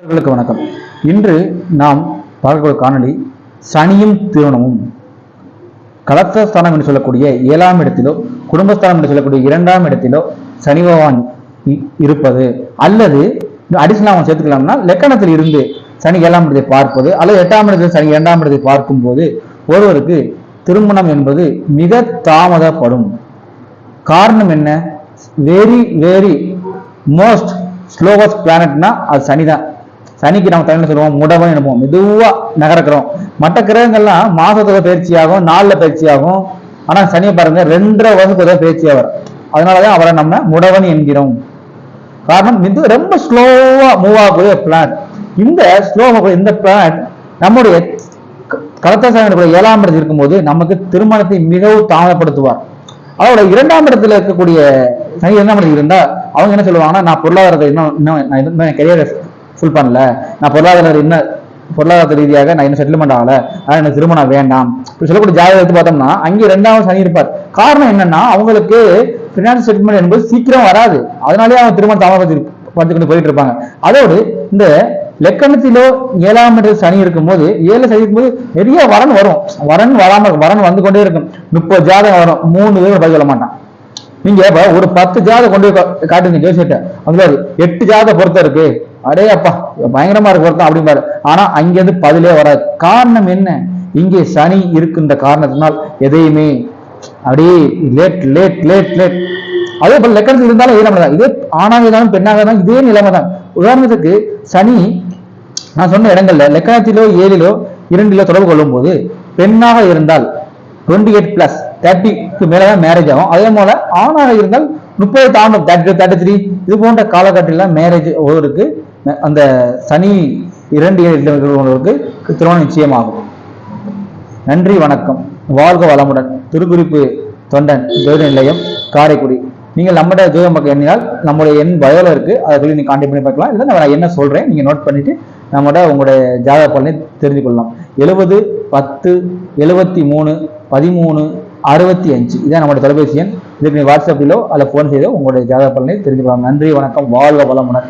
நண்பர்களுக்கு வணக்கம். இன்று நாம் பார்க்கக்கூடிய காணொளி சனியும் திருமணமும். கலத்தஸ்தானம் என்று சொல்லக்கூடிய ஏழாம் இடத்திலோ குடும்பஸ்தானம் என்று சொல்லக்கூடிய இரண்டாம் இடத்திலோ சனி பகவான் இருப்பது. அல்லது அடிஷனல் அவன் சேர்த்துக்கலாம்னா லக்கணத்தில் இருந்து சனி ஏழாம் இடத்தை பார்ப்பது அல்லது எட்டாம் இடத்தில் சனி இரண்டாம் இடத்தை பார்க்கும்போது ஒருவருக்கு திருமணம் என்பது மிக தாமதப்படும். காரணம் என்ன? வெரி வெரி மோஸ்ட் ஸ்லோவஸ்ட் பிளானட்னா அது சனி தான் சனிக்கு நம்ம தமிழ்ல சொல்லுவோம் முடவன் நினைப்போம் மெதுவா நகரக்கிறோம். மற்ற கிரகங்கள்லாம் மாசத்தோட பயிற்சியாகும் நாலுல பயிற்சியாகும் ஆனா சனியை பாருங்க ரெண்டரை வருஷத்தோட பயிற்சியா வரும் அதனாலதான் அவரை நம்ம முடவன் என்கிறோம். காரணம் இது ரொம்ப ஸ்லோவா மூவ் ஆகக்கூடிய பிளான் இந்த ஸ்லோவா இந்த பிளான் நம்முடைய கலத்தாசாமி ஏழாம் இடத்தில் இருக்கும்போது நமக்கு திருமணத்தை மிகவும் தாமதப்படுத்துவார். அதோட இரண்டாம் இடத்துல இருக்கக்கூடிய சனி இரண்டாம் இடத்துல இருந்தா அவங்க என்ன சொல்லுவாங்கன்னா நான் பொருளாதாரத்தை இன்னும் இன்னும் நான் இன்னும் ஃபுல் பண்ணல. நான் பொருளாதார என்ன பொருளாதார ரீதியாக நான் இன்னும் செட்டில்மெண்ட் ஆகல. அதனால எனக்கு திருமணம் வேண்டாம். இப்படி சொல்லக்கூடிய ஜாதகம் எடுத்து பார்த்தோம்னா அங்கே ரெண்டாவது சனி இருப்பார். காரணம் என்னன்னா அவங்களுக்கு ஃபினான்ஸ் செட்டில்மெண்ட் என்பது சீக்கிரம் வராது. அதனாலேயே அவங்க திருமணம் தாமதம் பார்த்து போயிட்டு இருப்பாங்க. அதோடு இந்த லக்கணத்திலோ ஏழாம் இடத்தில் சனி இருக்கும்போது ஏழு சனி இருக்கும்போது நிறைய வரன் வரும். வரன் வராம இருக்கும். வரன் வந்து கொண்டே இருக்கும். முப்பது ஜாதகம் வரும். மூணு பேரும் பதில் சொல்ல மாட்டான். நீங்க இப்ப ஒரு பத்து ஜாதை கொண்டு போய் காட்டுங்க ஜோசியிட்ட அதுல எட்டு ஜாதை பொருத்தம் இருக்கு. அடே அப்பா பயங்கரமா இருக்கு பொருத்தம் அப்படிம்பாரு ஆனா அங்க இருந்து பதிலே வராது. காரணம் என்ன? இங்கே சனி இருக்கின்ற காரணத்தினால் எதையுமே அப்படியே லேட் லேட் லேட் லேட் அதே போல லக்கணத்தில் இருந்தாலும் இதே நிலைமை தான் இதே ஆணாக இருந்தாலும் பெண்ணாக இருந்தாலும் இதே நிலைமை தான் உதாரணத்துக்கு சனி நான் சொன்ன இடங்கள்ல லக்கணத்திலோ ஏழிலோ இரண்டிலோ தொடர்பு கொள்ளும் போது பெண்ணாக இருந்தால் டுவெண்ட்டி எயிட் பிளஸ் தேர்ட்டிக்கு மேலே தான் மேரேஜ் ஆகும். அதே போல ஆணாக இருந்தால் முப்பது தாண்டும். தேர்ட்டி தேர்ட்டி த்ரீ இது போன்ற காலகட்டத்தில் மேரேஜ் ஒருவருக்கு அந்த சனி இரண்டு ஏழில் இருக்கிறவங்களுக்கு திருமணம் நிச்சயமாகும். நன்றி வணக்கம். வாழ்க வளமுடன். திருக்குறிப்பு தொண்டன் ஜோதி நிலையம் காரைக்குடி. நீங்கள் நம்மட ஜோதிடம் பக்கம் எண்ணினால் நம்முடைய எண் பயோல இருக்கு. அதை சொல்லி நீங்க கான்டெக்ட் பண்ணி பார்க்கலாம். இல்லை நான் என்ன சொல்றேன் நீங்க நோட் பண்ணிட்டு நம்மளோட உங்களுடைய ஜாதக பலனை தெரிஞ்சு கொள்ளலாம் எழுபது பத்து எழுபத்தி மூணு பதிமூணு அறுபத்தி அஞ்சு. இதான் நம்மளுடைய தொலைபேசி எண். இதுக்கு நீ வாட்ஸ்அப்பிலோ அல்ல ஃபோன் செய்தோ உங்களுடைய ஜாதக பலனை தெரிஞ்சுக்கலாம். நன்றி வணக்கம் வாழ்க வளமுடன்.